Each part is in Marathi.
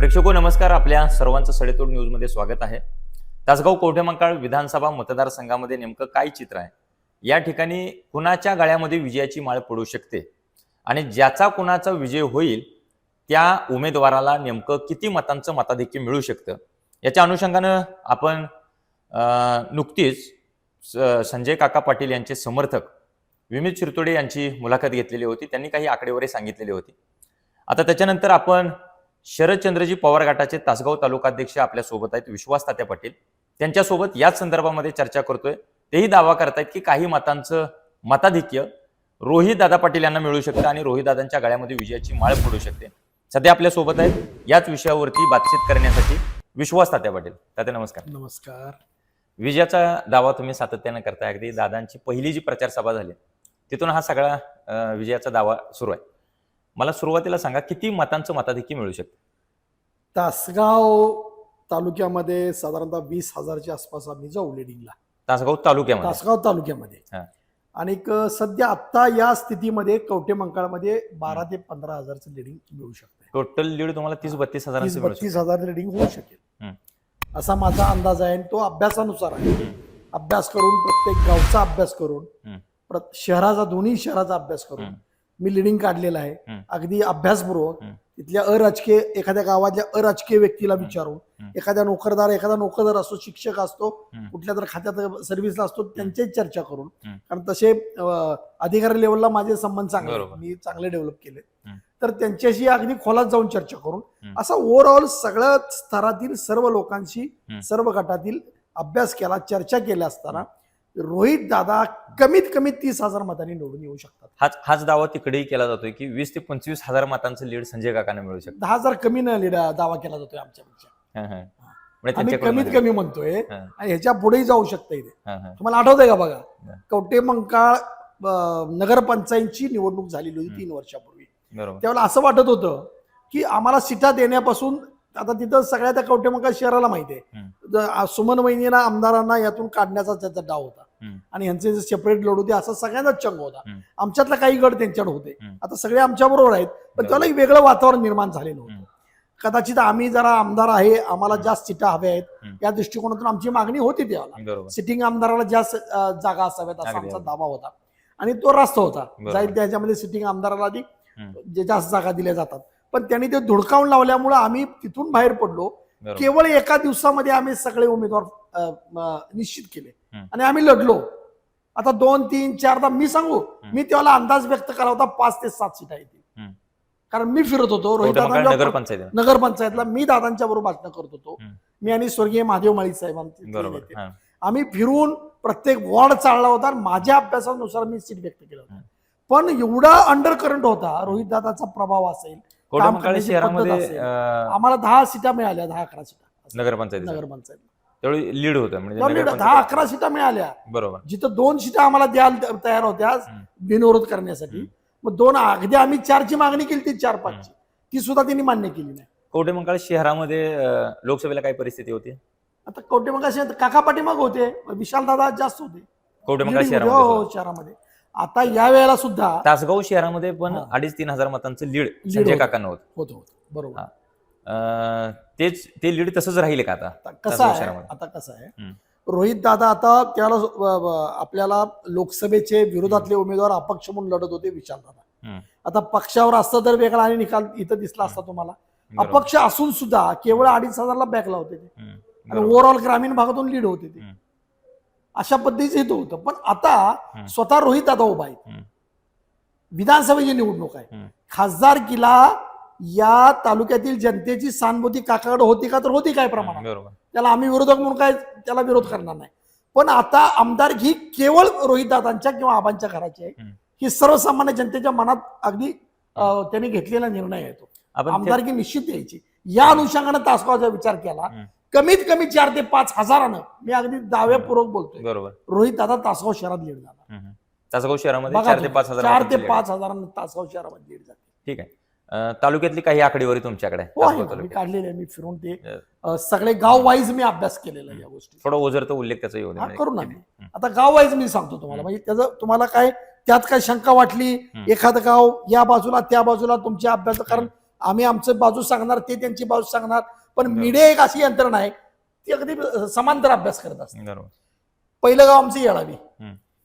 प्रेक्षको नमस्कार. आपल्या सर्वांचं सडेतोड न्यूजमध्ये स्वागत आहे. तासगाव कवठेमंकाळ विधानसभा मतदारसंघामध्ये नेमकं काय चित्र आहे? या ठिकाणी कुणाच्या गळ्यामध्ये विजयाची माळ पडू शकते? आणि ज्याचा कुणाचा विजय होईल त्या उमेदवाराला नेमकं किती मतांचं मताधिक्य मिळू शकतं? याच्या अनुषंगानं आपण नुकतीच स- संजय काका पाटील यांचे समर्थक विमित शिरतोडे यांची मुलाखत घेतलेली होती. त्यांनी काही आकडेवारी सांगितलेली होती. आता त्याच्यानंतर आपण शरदचंद्रजी पवार गटाचे तासगाव तालुकाध्यक्ष आपल्यासोबत आहेत विश्वास तात्या पाटील. त्यांच्यासोबत याच संदर्भामध्ये चर्चा करतोय. तेही दावा करतायत की काही मतांचं मताधिक्य रोहित दादा पाटील यांना मिळू शकतं आणि रोहित दादांच्या गळ्यामध्ये विजयाची माळ पडू शकते. सध्या आपल्यासोबत आहेत याच विषयावरती बातचीत करण्यासाठी विश्वास तात्या पाटील. तात्या नमस्कार. नमस्कार. विजयाचा दावा तुम्ही सातत्यानं करताय. अगदी दादांची पहिली जी प्रचार सभा झाली तिथून हा सगळा विजयाचा दावा सुरू आहे. मला सुरुवातीला सांगा किती मतांचं मताधिक्य मिळू शकतं? तासगाव तालुक्यामध्ये साधारणतः वीस हजारच्या आसपास आम्ही जाऊ लिडिंगला तासगाव तालुक्यामध्ये? तासगाव तालुक्यामध्ये. हा. आणि एक सध्या आता या स्थितीमध्ये कवटे मंकाळमध्ये बारा ते पंधरा हजारचं लिडिंग मिळू शकते टोटल लीड तुम्हाला तीस बत्तीस हजारांचं मिळू बत्तीस हजार लिडिंग होऊ शकेल. असा माझा अंदाज आहे आणि तो अभ्यासानुसार आहे. अभ्यास करून प्रत्येक गावचा अभ्यास करून हम्म. प्रत- शहराचा दोन्ही शहराचा अभ्यास करून हम्म. मी लिडिंग काढलेला आहे. अगदी अभ्यासपूर्वक. तिथल्या अराजकीय एखाद्या गावातल्या अराजकीय व्यक्तीला विचारून. एखाद्या नोकरदार एखादा नोकरदार असतो शिक्षक असतो. कुठल्या तर खात्यात सर्व्हिसला असतो त्यांच्याही चर्चा करून. कारण तसे अधिकारी लेवलला माझे संबंध चांगले. मी चांगले डेव्हलप केले. तर त्यांच्याशी अगदी खोलात जाऊन चर्चा करून. असा ओव्हरऑल सगळ्या स्तरातील सर्व लोकांशी. सर्व गटातील अभ्यास केला चर्चा केल्या असताना रोहित दादा कमीत कमी तीस हजार मतांनी निवडून येऊ शकतात हाच हाच दावा तिकडेही केला जातोय की वीस ते पंचवीस हजार मतांचं लीड संजय काकांना मिळू शकतं दहा हजार कमी न लीड- दावा केला जातोय आमच्यापेक्षा हं, हं. म्हणजे आम्ही त्यांच्याकडून कमीत कमी म्हणतोय हं, आणि ह्याच्या पुढेही जाऊ शकता इथे हं, हं. तुम्हाला आठवतंय का बघा. कवटे मंकाळ अं, नगरपंचायतची निवडणूक झालेली होती. तीन वर्षापूर्वी बरोबर त्यावेळेला असं वाटत होतं की आम्हाला सीटा देण्यापासून आता तिथं सगळ्या त्या कवटे मंकाळ शहराला माहिती आहे सुमन वहिनीला आमदारांना यातून काढण्याचा त्याचा डाव होता. आणि यांचे जे सेपरेट लढू होते असं सगळ्यांनाच चंग होता. आमच्यातला काही गट त्यांच्याकडे होते. आता सगळे आमच्या बरोबर आहेत पण. त्याला एक वेगळं वातावरण निर्माण झालेलं. होतं कदाचित आम्ही जरा आमदार आहे आम्हाला. जास्त सीटा हव्या आहेत. या दृष्टिकोनातून आमची मागणी होती बरोबर सिटिंग आमदाराला जास्त जागा असाव्यात असा आमचा. दावा होता आणि तो रास्त होता. जाईल त्याच्यामध्ये सिटिंग आमदाराला जास्त जागा दिल्या जातात पण त्यांनी ते धुडकावून लावल्यामुळे आम्ही तिथून बाहेर पडलो केवळ एका दिवसामध्ये आम्ही सगळे उमेदवार निश्चित केले. आणि आम्ही लढलो आता दोन तीन चारदा मी सांगू. मी त्याला अंदाज व्यक्त केला होता पाच ते सात सीटा येतील हं. कारण मी फिरत होतो रोहित दादांच्या- नगरपंचायतला मी दादांच्या बरोबर भाषण करत होतो. मी आणि स्वर्गीय महादेव माळी साहेब आमचे ते बरोबर नेते. हं. आम्ही फिरून प्रत्येक वॉर्ड चालला होता आणि माझ्या अभ्यासानुसार मी सीट व्यक्त केलं होतं. पण एवढा अंडर करंट होता रोहित दादाचा प्रभाव असेल करण्याची शहरामध्ये पद्धत असेल. अं, आम्हाला दहा सीटा मिळाल्या दहा अकरा सीटा. नगरपंचायत नगरपंचायत. त्यावेळी लीड होतं म्हणजे दहा अकरा सीटा मिळाल्या. बरोबर. जिथं दोन सीटा आम्हाला द्यायला तयार होत्या हं. बिनविरोध करण्यासाठी. हं. मग दोन अगदी आम्ही चारची मागणी केली ती चार पाचची. ती सुद्धा त्यांनी मान्य केली नाही. कवठेमंकाळ शहरामध्ये अं, लोकसभेला काय परिस्थिती होती? आता कवटे मग काका पाठीमाग होते. विशाल दादा जास्त होते. Leading होते, शहरामध्ये. हो, सुद्धा. शहरामध्ये. आता या वेळेला सुद्धा तासगाव शहरामध्ये पण हा. अडीच तीन हजार मतांचं लीड संजय होतं. काकांना होतं होत होत बरोबर हा. अं, तेच ते लीड तसंच राहिले का आता आता कसं तासगाव आहे शहरामध्ये. आता कसं आहे. रोहित दादा आता त्याला आपल्याला लोकसभेचे विरोधातले उमेदवार अपक्ष म्हणून लढत होते विशाल दादा. आता पक्षावर असतं तर वेगळा आणि निकाल इथं दिसला असता तुम्हाला बरोबर. अपक्ष असून सुद्धा केवळ अडीच हजारला बॅकला होते ते. आणि बरोबर. ओव्हरऑल ग्रामीण भागातून लीड होते ते. अशा पद्धतीचं इथं होतं. पण आता हं. स्वतः रोहित दादा उभा आहे. हं. विधानसभेची निवडणूक आहे. हं. खासदारकीला या तालुक्यातील जनतेची सहानुभूती काकाकडे होती का तर होती काय प्रमाणात? त्याला आम्ही विरोधक म्हणून काय त्याला विरोध करणार नाही. पण आता आमदारकी केवळ रोहितदादांच्या किंवा आबांच्या घराची आहे. हं. ही सर्वसामान्य जनतेच्या मनात अगदी त्यांनी घेतलेला निर्णय आहे तो. आपण ते- आमदारकी निश्चित द्यायची या अनुषंगाने तासगावचा विचार केला. हं. कमीत कमी चार ते पाच हजारानं मी अगदी दाव्यापूर्वक बोलतोय. बरोबर. रोहित दादा तासगाव शहरात लीड झाला. तासगाव शहरामध्ये चार ते पाच हजार चार ते. पाच हजारांना तासगाव शहरामध्ये लीड झाली. ठीक आहे. तालुक्यातली काही आकडेवारी तुमच्याकडे? हो मी. काढलेले आहे. मी फिरून ते सगळे गाव वाईज मी अभ्यास केलेला या गोष्टी थोडा ओझरचा उल्लेख त्याचा येऊ करू ना. आता गाव वाईज मी सांगतो तुम्हाला. म्हणजे त्याचं तुम्हाला काय त्यात काय शंका वाटली. एखादं गाव या बाजूला त्या बाजूला तुमच्या अभ्यास कारण आम्ही आमचं बाजू सांगणार ते त्यांची बाजू सांगणार. पण. मीडिया एक अशी यंत्रणा आहे ती अगदी समांतर अभ्यास करत असते पहिलं गाव आमचं येळावी.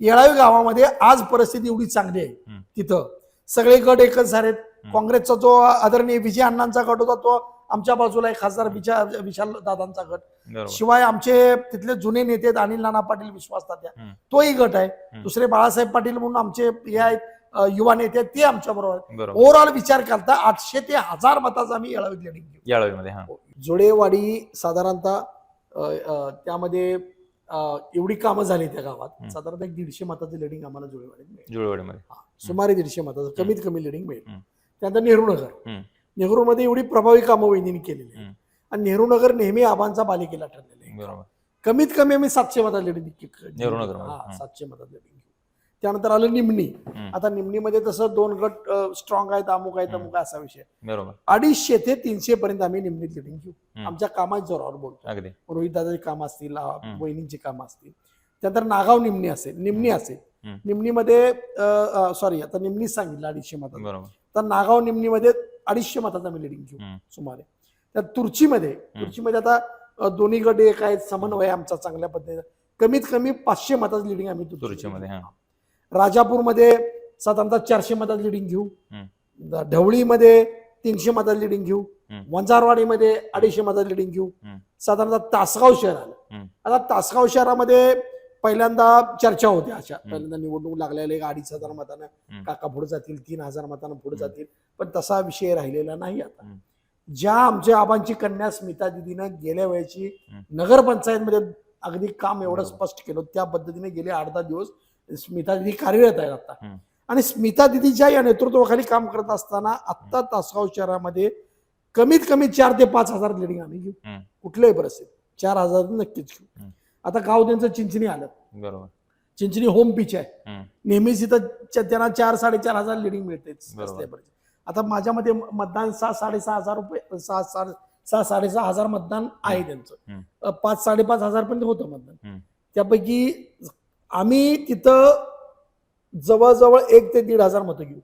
येळावी गावामध्ये आज परिस्थिती एवढी चांगली आहे. तिथं सगळे गट एकच झालेत हम्म. काँग्रेसचा जो आदरणीय विजय अण्णांचा गट होता तो आमच्या बाजूला आहे खासदार विचार विशाल दादांचा गट शिवाय आमचे तिथले जुने नेते आहेत, अनिल नाना पाटील विश्वास तात्या. तोही गट आहे. दुसरे बाळासाहेब पाटील म्हणून आमचे हे आहेत युवा नेते ते आमच्या बरोबर. ओव्हरऑल विचार करता आठशे ते हजार मताचा आम्ही येळावीत लिडिंग घेऊ. याळवीमध्ये जोडेवाडी साधारणतः त्यामध्ये एवढी कामं झाली त्या गावात. साधारणतः एक दीडशे मताचं लिडिंग आम्हाला जोडेवाडीत मिळेल. जुळवाडीमध्ये हा, सुमारे दीडशे मताचं कमीत कमी लिडिंग मिळेल. त्यानंतर नेहरू नगर. हम्म. नेहरूमध्ये एवढी प्रभावी कामं वहिनीने केलेली आहे. आणि नेहरू नगर नेहमी आबांचा बालिकेला ठरलेला आहे. बरोबर. कमीत कमी आम्ही सातशे मतात लिडिंग. हा. सातशे मतात लिडिंग त्यानंतर आलं निमणी. आता निमणीमध्ये तसं दोन गट स्ट्रॉंग आहेत अमुक आहेत अमुक असा विषय. बरोबर. अडीचशे ते तीनशे पर्यंत आम्ही निमणीत लिडिंग घेऊ. आमच्या कामाच्या जोरावर बोलतो. रोहित दादाची कामं असतील. वहिनींची कामं असतील. त्यानंतर नागाव निमणी असेल निमणी असेल. निमणीमध्ये सॉरी आता निमणीच सांगितलं अडीचशे मतात तर नागाव निमणीमध्ये अडीचशे मताचा आम्ही लिडिंग घेऊ. सुमारे. तर तुर्चीमध्ये तुर्चीमध्ये आता दोन्ही गट एक आहेत समन्वय आमचा चांगल्या पद्धतीने कमीत कमी पाचशे मताचं लिडिंग आम्ही तुर्चीमध्ये. राजापूरमध्ये साधारणतः चारशे मतात लिडिंग घेऊ ढवळीमध्ये तीनशे मतात लिडिंग घेऊ. वंजारवाडीमध्ये अडीचशे मतात लिडिंग घेऊ. साधारणतः तासगाव शहर आलं हम्म. आता तासगाव शहरामध्ये पहिल्यांदा चर्चा होती अशा पहिल्यांदा निवडणूक लागलेल्या एक अडीच हजार मतानं. काका पुढे जातील तीन हजार मतानं पुढे. जातील पण तसा विषय राहिलेला नाही आता. ज्या आमच्या आबांची कन्या स्मिता दिदीनं गेल्या वेळेची. नगरपंचायतमध्ये अगदी काम एवढं. स्पष्ट केलं त्या पद्धतीने गेले आठ दहा दिवस स्मिता दिदी कार्यरत आहेत आता. आणि स्मिता दिदीच्या या नेतृत्वाखाली काम करत असताना आत्ता तासगाव शहरामध्ये कमीत कमी चार ते पाच हजार लिडिंग आम्ही घेऊ. कुठल्याही परिस्थितीत चार हजार नक्कीच घेऊ. आता गाव त्यांचं चिंचणी आलं बरोबर चिंचणी होम पिच आहे. नेहमीच इथं त्यांना चार साडेचार हजार लिडिंग मिळते. आता माझ्या मते मतदान सहा साडेसहा हजार रुपये सहा साडे सहा साडेसहा हजार मतदान आहे त्यांचं पाच साडेपाच हजार पर्यंत होतं मतदान. त्यापैकी आम्ही तिथं जवळजवळ एक ते दीड हजार मतं घेऊ.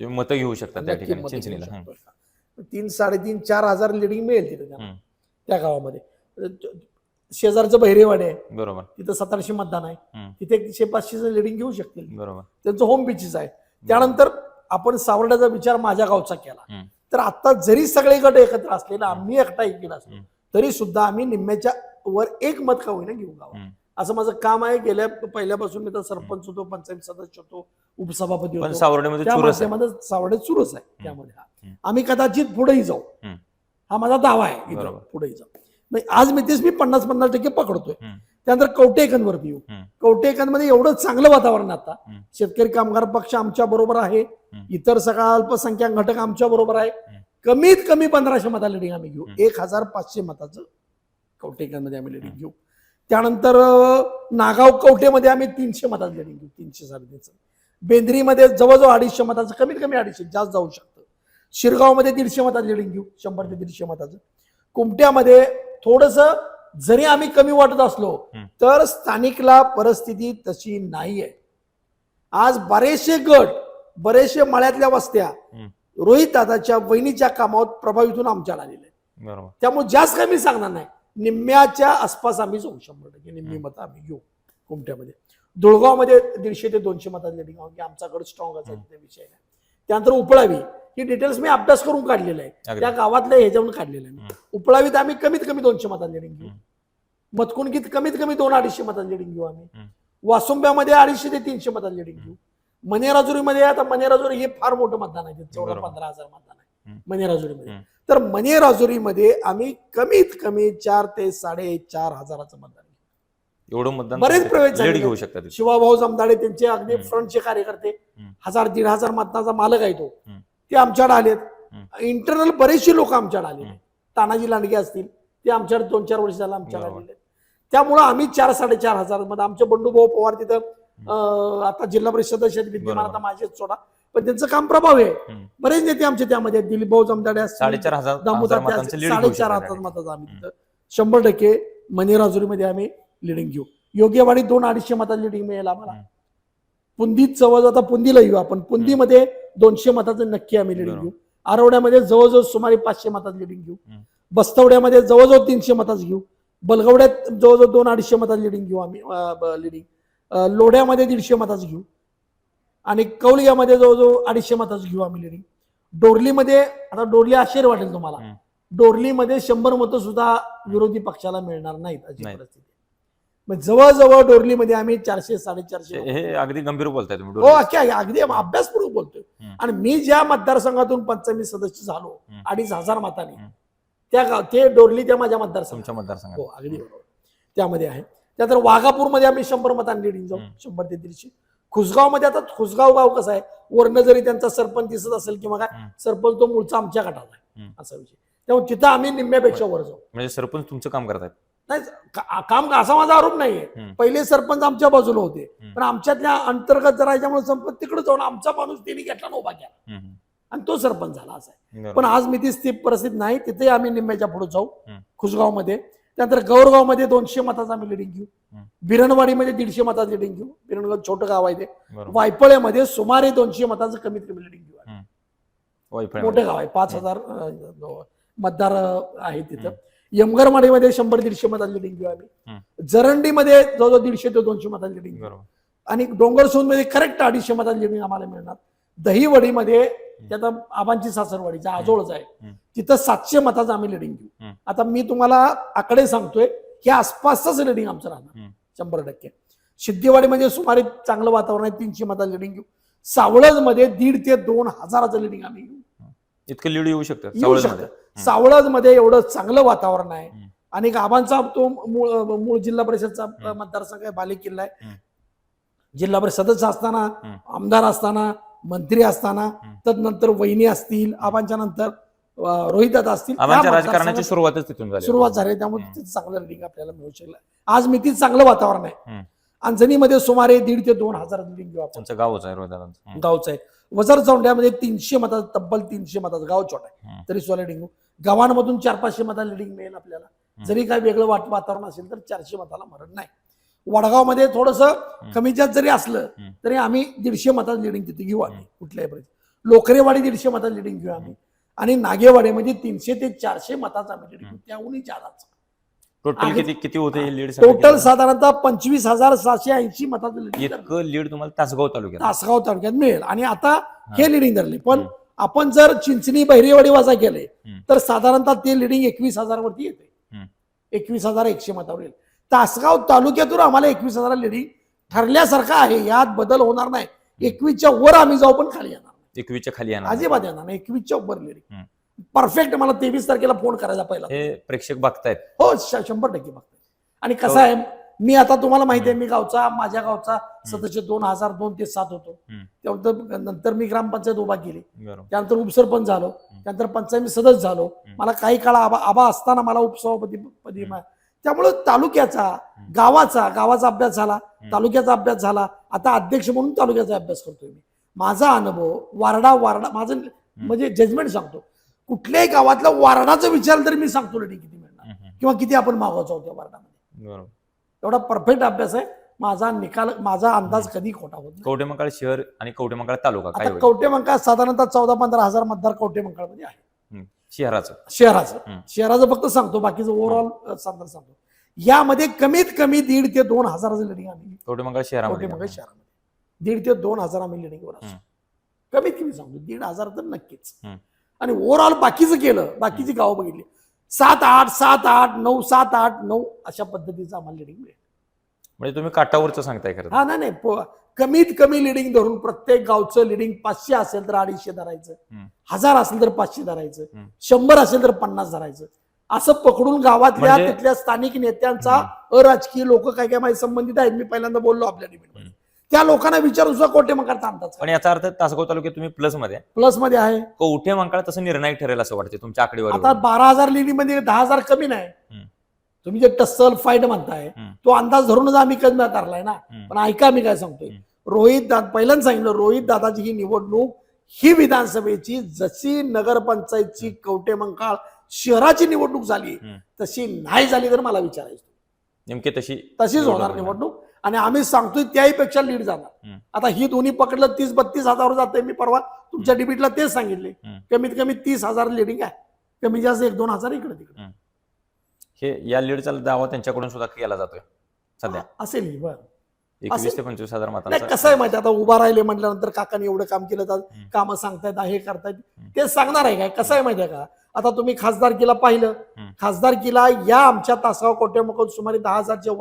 तुम्ही मतं घेऊ शकता त्या नक्की ठिकाणी मतं घेऊ चिंचणीला शकतो. तीन साडेतीन चार हजार लिडिंग मिळेल तिथे त्यांना. त्या गावामध्ये. शेजारचं बहिरेवाडे आहे. बरोबर. तिथं सतराशे मतदान आहे. तिथे एकशे पाचशेचं लिडिंग घेऊ शकतील. बरोबर. त्यांचं होम पिचेस आहे. त्यानंतर आपण सावर्ड्याचा विचार माझ्या गावचा केला. तर आता जरी सगळे गट एकत्र असलेला आम्ही एकटा एकला असलो हम्म. तरी सुद्धा आम्ही निम्म्याच्या वर एक मत का होईना घेऊ हम्म. असं माझं काम आहे गेल्या पहिल्यापासून मी तर सरपंच होतो पंचायत सदस्य होतो उपसभापती पण होतो सावर्डीमध्ये त्या चुरस आहे माध्यमात सावडे सुरूच आहे त्यामध्ये हा. आम्ही कदाचित पुढेही जाऊ हम्म. हा माझा दावा आहे इथं बरोबर. पुढेही जाऊ आज मी तेच मी पन्नास पन्नास टक्के पकडतोय हम्म. त्यानंतर कवटेकनवरती येऊ हम्म. कवटेकनमध्ये एवढं चांगलं वातावरण आहे आता हम्म. शेतकरी कामगार पक्ष आमच्या बरोबर आहे. इतर सगळा अल्पसंख्याक घटक आमच्या बरोबर आहे कमीत कमी पंधराशे मता लिडिंग आम्ही घेऊ हम्म. एक हजार पाचशे मताचं कवटेकनमध्ये आम्ही लिडिंग घेऊ त्यानंतर नागाव कवटेमध्ये आम्ही तीनशे मताचं लिडिंग घेऊ तीनशे साडेतीनशे. बेंद्रीमध्ये जवळजवळ अडीचशे मताचं कमीत कमी अडीचशे जास्त जाऊ शकतं. शिरगावमध्ये दीडशे मताचं लिडिंग घेऊ शंभर ते दीडशे मताचं. कुमट्यामध्ये थोडस जरी आम्ही कमी वाटत असलो. तर स्थानिकला परिस्थिती तशी नाहीये. आज बरेचसे गट बरेचसे मळ्यातल्या वस्त्या. रोहित दादाच्या वहिनीच्या कामावर प्रभावित होऊन आमच्याकडे आलेले त्यामुळे जास्त काही मी सांगणार नाही. निम्म्याच्या आसपास आम्ही जाऊ शंभर टक्के निम्मी. मतं आम्ही घेऊ कुमट्यामध्ये दुळगावमध्ये दीडशे ते दोनशे मतात लिडिंग की आमचा गड स्ट्रॉंग असा हम्म. तिथे विषय नाही त्यानंतर उपळावी ही डिटेल्स मी अभ्यास करून काढलेला आहे. त्या गावातल्या ह्याच्यावरून काढलेलं आहे. उपळावीत आम्ही कमीत कमी दोनशे मतात लिडिंग घेऊ हम्म. मतकुणकीत कमीत कमी दोन अडीचशे मतात लिडिंग घेऊ आम्ही. वासुंब्यामध्ये अडीचशे ते तीनशे मतात लिडिंग घेऊ मनेराजुरीमध्ये आता मनेराजुरी हे फार मोठं मतदान आहे चौदा. पंधरा हजार मतदान मनेराजुरीमध्ये हम्म. तर मनेराजुरीमध्ये आम्ही कमीत कमी चार ते साडे चार हजाराचं मतदान. एवढं मतदान बरेच प्रवेश घेऊ आहेत. शकता तिथे. शिवाभाऊ जमदाडे त्यांचे अगदी. फ्रंटचे कार्यकर्ते. हजार दीड हजार मतदानाचा मालक आहे तो. ते आमच्याकडे आलेत. इंटरनल बरेचसे लोक आमच्याकडे हम्म. तानाजी लांडगे असतील ते आमच्याकडे दोन चार वर्ष झालं आमच्याकडे. आलेले. त्यामुळं आम्ही चार साडेचार हजारमध्ये आमचे बंडूभाऊ पवार तिथं आता जिल्हा परिषद विद्यमान. आता माझेच सोडा पण त्यांचं काम प्रभावी आहे. बरेच नेते आमचे त्यामध्ये. दिलीप भाऊ जमदाडे साडेचार हजार मतांचं साडेचार हजार मताचा आम्ही तिथं. शंभर टक्के मनेराजुरीमध्ये आम्ही लिडिंग घेऊ. योग्यवाडी दोन अडीचशे मतात लिडिंग मिळेल आम्हाला. पुंदीत जवळ आता पुंदीला येऊ आपण. पुंदीमध्ये दोनशे मताचं नक्की आम्ही लिडिंग. घेऊ. आरवड्यामध्ये जवळजवळ सुमारे पाचशे मताचं लिडिंग घेऊ. बस्तवड्यामध्ये जवळजवळ तीनशे मताचं घेऊ. बलगवड्यात जवळजवळ दोन अडीचशे मताचं लिडिंग घेऊ आम्ही लिडिंग लोढ्यामध्ये दीडशे मताचं घेऊ. आणि कौलियामध्ये जवळजवळ अडीचशे मताचं घेऊ आम्ही लिडिंग डोरलीमध्ये आता डोरली आश्चर्य वाटेल तुम्हाला. डोरलीमध्ये शंभर मतं सुद्धा विरोधी पक्षाला मिळणार नाहीत अशी. परिस्थिती. मग जवळजवळ डोरलीमध्ये आम्ही चारशे साडेचारशे हे अगदी गंभीर बोलताय तुम्ही हो डोळे. अख्ख्या अगदी अभ्यासपूर्वक बोलतोय. आणि मी ज्या मतदारसंघातून पंचमी सदस्य झालो. अडीच हजार मतांनी. त्या ते डोरली त्या माझ्या मतदारसंघात तुमच्या मतदारसंघात हो अगदी त्यामध्ये आहे त्यानंतर वाघापूरमध्ये आम्ही शंभर मतांनी लिडिंग जाऊ. शंभर ते दीडशे खुसगावमध्ये आता खुसगाव गाव कसं आहे वर्ण जरी त्यांचा सरपंच दिसत असेल किंवा काय. सरपंच तो मूळचा आमच्या गटाला आहे. असा विषय त्यामुळे तिथं आम्ही निम्म्यापेक्षा वर जाऊ म्हणजे सरपंच तुमचं काम करतायत नाही का- काम असा माझा आरोप नाहीये. पहिले सरपंच आमच्या बाजूला होते. पण आमच्यातल्या अंतर्गत जरा याच्यामुळे संपत तिकडे जाऊन आमचा माणूस त्यांनी घेतला उभा केला हम्म. आणि तो सरपंच झाला असा आहे. पण आज मी ती स्थिती परिस्थिती नाही तिथे आम्ही निम्म्याच्या पुढे जाऊ. खुसगावमध्ये त्यानंतर गौरगावमध्ये दोनशे मताचा आम्ही लिडिंग घेऊ. बिरणवाडीमध्ये दीडशे मताचं लिडिंग घेऊ. बिरणगाव छोटं गाव आहे ते. बरोबर. वायफळ्यामध्ये सुमारे दोनशे मताचं कमीत कमी लिडिंग घेऊ मोठं गाव आहे. पाच हजार मतदार आहेत तिथं. यमगरवाडीमध्ये शंभर दीडशे मताचं लिडिंग घेऊ आम्ही. जरंडीमध्ये जवळजवळ दीडशे ते दोनशे मताचं लिडिंग आणि डोंगरसोनमध्ये करेक्ट अडीचशे मताचं लिडिंग आम्हाला मिळणार. दहीवडीमध्ये त्यात आबांची सासरवाडीचा आजोळच आहे. तिथं सातशे मताचं आम्ही लिडिंग घेऊ. आता मी तुम्हाला आकडे सांगतोय की आसपासच लिडिंग आमचं राहणार. शंभर टक्के सिद्धिवाडीमध्ये सुमारे चांगलं वातावरण आहे तीनशे मताचं लिडिंग घेऊ सावळजमध्ये दीड ते दोन हजाराचं लिडिंग आम्ही घेऊ इतकं लीड येऊ शकतं. शकतं सावळजमध्ये एवढं चांगलं वातावरण आहे. आणि गावांचा तो मूळ मूळ जिल्हा परिषदचा. मतदारसंघ आहे बाले किल्ला आहे. जिल्हा परिषद सदस्य असताना. आमदार असताना मंत्री असताना. तदनंतर वहिनी असतील आबांच्या नंतर रोहित दादा असतील आबांच्या राजकारणाची सुरुवातच तिथून झाली. सुरुवात झाली त्यामुळे. तिथे चांगलं रिडिंग आपल्याला मिळू शकलं. आज मितीत चांगलं वातावरण आहे. अंजनीमध्ये सुमारे दीड ते दोन हजार रिडिंग घेऊ आपण. तुमचं गावच आहे हम्म. गावचं आहे. वजर चौंड्यामध्ये तीनशे मताचं तब्बल तीनशे मताचं गाव छोट आहे. तरी सुद्धा लिडिंग गावांमधून चार पाचशे मता लिडिंग मिळेल आपल्याला. जरी काय वेगळं वाट वातावरण असेल तर चारशे मताला मरण नाही. वडगावमध्ये थोडस कमी जास्त जरी असलं. तरी आम्ही दीडशे मतात लिडिंग तिथे घेऊ आम्ही कुठल्याही परिस्थितीत. लोकरेवाडी दीडशे मतात लिडिंग घेऊ आम्ही. आणि नागेवाडीमध्ये तीनशे ते चारशे मताचा आम्ही लिडिंग घेऊ. त्याहूनही जादाच. टोटल. किती किती होते लीड टोटल साधारणतः पंचवीस हजार सहाशे ऐंशी मताचं इतकं लीड तुम्हाला तासगाव तालुक्यात. तासगाव तालुक्यात मिळेल. आणि आता हे. लिडिंग धरले. पण. आपण जर चिंचणी बहिरेवाडी वाजा केले. तर साधारणतः ते लिडिंग एकवीस हजार वरती येते. एकवीस हजार एकशे मतावर येईल. तासगाव तालुक्यातून आम्हाला एकवीस हजार लिडिंग ठरल्यासारखं आहे. यात बदल होणार नाही. एकवीसच्या वर आम्ही जाऊ पण खाली येणार. एकवीसच्या खाली येणार. अजिबात येणार नाही. एकवीसच्या वर लिडिंग. परफेक्ट मला तेवीस तारखेला फोन करायचा पहिला. हे प्रेक्षक बघतायत. हो शंभर टक्के बघते आणि कसं आहे मी आता तुम्हाला माहिती आहे मी गावचा माझ्या गावचा सदस्य दोन हजार दोन ते सात होतो. त्यानंतर नंतर मी ग्रामपंचायत उभा केली. त्यानंतर उपसरपंच झालो. त्यानंतर पंचायत सदस्य झालो. मला काही काळ आबा आबा असताना मला उपसभापती पदी त्यामुळं तालुक्याचा गावाचा गावाचा अभ्यास झाला. तालुक्याचा अभ्यास झाला. आता अध्यक्ष म्हणून तालुक्याचा अभ्यास करतोय मी. माझा अनुभव वारडा वारडा माझं म्हणजे जजमेंट सांगतो. कुठल्याही गावातला वारडाचा विचार तरी मी सांगतो रेडी किती मिळणार. किंवा किती आपण मागवायचो होत्या वारडामध्ये. एवढा परफेक्ट अभ्यास आहे. माझा निकाल माझा अंदाज कधी खोटा होत कवटेमंकाळ शहर आणि कवटेमंकाळ तालुका काय आता होईल? कवटे मंकाळ साधारणतः चौदा पंधरा हजार मतदार कवटे मंकाळमध्ये आहे. शहराचं. शहराचं. शहराचं फक्त सांगतो बाकीचं ओव्हरऑल सांगतो सांगतो. यामध्ये कमीत कमी दीड ते दोन हजाराचं लिडिंग आम्ही कवटेमंकाळ कवटे शहरामध्ये शहरामध्ये. दीड ते दोन हजार आम्ही लिडिंग वर असतो. कमीत कमी सांगतो दीड हजार तर नक्कीच. आणि ओव्हरऑल बाकीचं केलं बाकीची गावं बघितली सात आठ सात आठ नऊ सात आठ नऊ अशा पद्धतीचं आम्हाला लिडिंग मिळेल म्हणजे तुम्ही काटावरचं सांगताय खरं हा नाही कमीत कमी लिडिंग धरून प्रत्येक गावचं लिडिंग पाचशे असेल तर अडीचशे धरायचं. हजार असेल तर पाचशे धरायचं. शंभर असेल तर पन्नास धरायचं असं पकडून गावातल्या म्हणजे- तिथल्या स्थानिक नेत्यांचा अराजकीय लोक काय काय माझे संबंधित आहेत मी पहिल्यांदा बोललो आपल्या डिबेटमध्ये. त्या लोकांना विचारून सुद्धा कोटे मंकाळचा अंदाज पण याचा अर्थ तासगाव तालुक्यात तुम्ही प्लसमध्ये प्लसमध्ये आहे कवठे मंकाळ तसं निर्णायक ठरेल असं वाटते तुमच्या आकडेवारी आता बारा हजार लिडी मध्ये दहा हजार कमी नाही हम्म. तुम्ही जे टस्सल फाईट म्हणताय हम्म. तो अंदाज धरूनच आम्ही कमी धरलाय ना. पण ऐका मी काय सांगतोय हम्म. रोहित दा पहिल्यांदा सांगितलं रोहित दादाची ही निवडणूक ही विधानसभेची जशी नगरपंचायतची कवटे मंकाळ शहराची निवडणूक झाली हम्म. तशी नाही झाली तर मला विचारायचं नेमके तशी तशीच होणार. निवडणूक आणि आम्ही सांगतोय त्याहीपेक्षा लीड जाणार. आता ही दोन्ही पकडलं तीस बत्तीस हजार जाते मी परवा तुमच्या डिबीटला तेच सांगितले. कमीत कमी तीस हजार लिडिंग आहे. कमी जास्त एक दोन हजार इकडे तिकडे. हे या लीडचा दावा त्यांच्याकडून सुद्धा केला जातोय सध्या. असेल बरं. एकवीस ते पंचवीस हजार मतांचा कसं आहे माहिती आता उभा राहिले म्हटल्यानंतर काकाने एवढं काम केलं तर. कामं सांगतायत हे करतायत. ते सांगणार आहे काय? कसं आहे माहिती आहे का? आता तुम्ही खासदारकीला पाहिलं. खासदारकीला या आमच्या तासाव कोट्यामुखून सुमारे दहा हजारच्या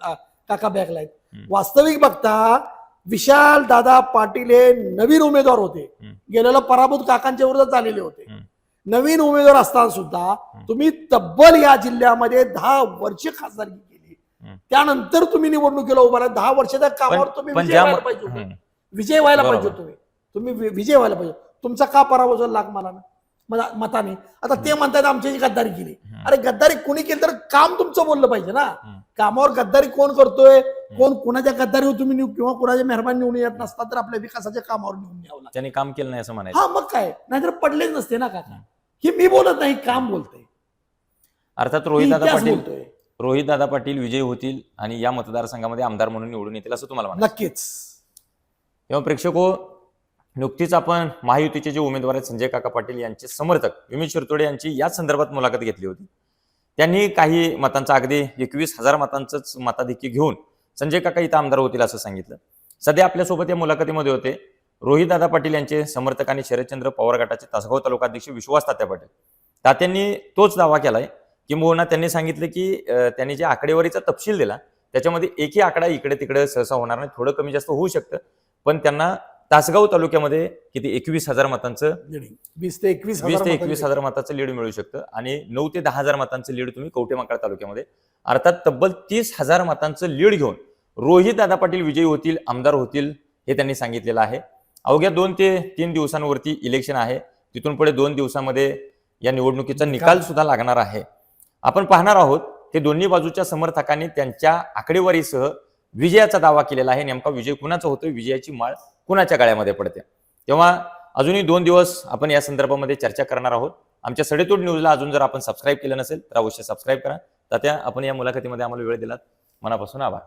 आ, काका बॅगला आहेत. वास्तविक बघता विशाल दादा पाटील हे नवीन उमेदवार होते. गेलेला पराभूत काकांच्या विरोधात झालेले होते. नवीन उमेदवार असताना सुद्धा तुम्ही तब्बल या जिल्ह्यामध्ये दहा वर्ष खासदारकी केली. त्यानंतर तुम्ही निवडणुकीला उभा राहिला दहा वर्षाच्या कामावर तुम्ही विजय ज्या व्हायला पाहिजे. विजय व्हायला. पाहिजे तुम्ही तुम्ही विजय व्हायला पाहिजे तुमचा का पराभव झाला ना मला- मताने. आता ते म्हणतात आमची गद्दारी केली. अरे गद्दारी कोणी केली तर काम तुमचं बोललं पाहिजे ना. कामावर गद्दारी कोण करतोय? कोण कुणाच्या गद्दारीवर तुम्ही किंवा कुणाच्या मेहरबानी निवडून येत नसता तर आपल्या विकासाच्या कामावर निवडून यावं लागतं. त्यांनी काम केलं नाही असं म्हणायचं. हा मग काय? नाहीतर पडलेच नसते ना काका. हे मी बोलत नाही काम बोलतोय. अर्थात रोहित दादा पाटील रोहित दादा पाटील विजयी होतील आणि या मतदारसंघामध्ये आमदार म्हणून निवडून येतील असं तुम्हाला नक्कीच. तेव्हा प्रेक्षको नुकतीच आपण महायुतीचे जे उमेदवार आहेत संजय काका पाटील यांचे समर्थक विमित शिरतोडे यांची याच संदर्भात मुलाखत घेतली होती. त्यांनी काही मतांचा अगदी एकवीस हजार मतांचंच मताधिक्य घेऊन संजय काका इथं आमदार होतील असं सांगितलं. सध्या आपल्यासोबत या मुलाखतीमध्ये होते रोहितदादा पाटील यांचे समर्थक आणि शरदचंद्र पवार गटाचे तासगाव तालुकाध्यक्ष विश्वास तात्या पाटील. तात्यांनी तोच दावा केलाय किंबहुना त्यांनी सांगितलं की त्यांनी जे आकडेवारीचा तपशील दिला त्याच्यामध्ये एकही आकडा इकडे तिकडे सहसा होणार नाही थोडं कमी जास्त होऊ शकतं पण त्यांना तासगाव तालुक्यामध्ये किती एकवीस हजार मतांचं. वीस ते एकवीस वीस ते एकवीस हजार मताचं लीड मिळू शकतं. आणि नऊ ते दहा हजार मतांचं लीड तुम्ही कवठेमंकाळ तालुक्यामध्ये. अर्थात तब्बल तीस हजार मतांचं लीड घेऊन रोहित दादा पाटील विजयी होतील आमदार होतील हे त्यांनी सांगितलेलं आहे. अवघ्या दोन ते तीन दिवसांवरती इलेक्शन आहे. तिथून पुढे दोन दिवसामध्ये या निवडणुकीचा निकाल. सुद्धा लागणार आहे. आपण पाहणार आहोत की दोन्ही बाजूच्या समर्थकांनी त्यांच्या आकडेवारीसह विजयाचा दावा केलेला आहे. नेमका विजय कुणाचा होतोय? विजयाची माळ कुणाच्या गाळ्यामध्ये पडते? तेव्हा अजूनही दोन दिवस आपण या संदर्भामध्ये चर्चा करणार आहोत. आमच्या सडेतोड न्यूजला अजून जर आपण सबस्क्राईब केलं नसेल तर अवश्य सबस्क्राईब करा. तात्या आपण या मुलाखतीमध्ये आम्हाला वेळ दिलात. मनापासून आभार.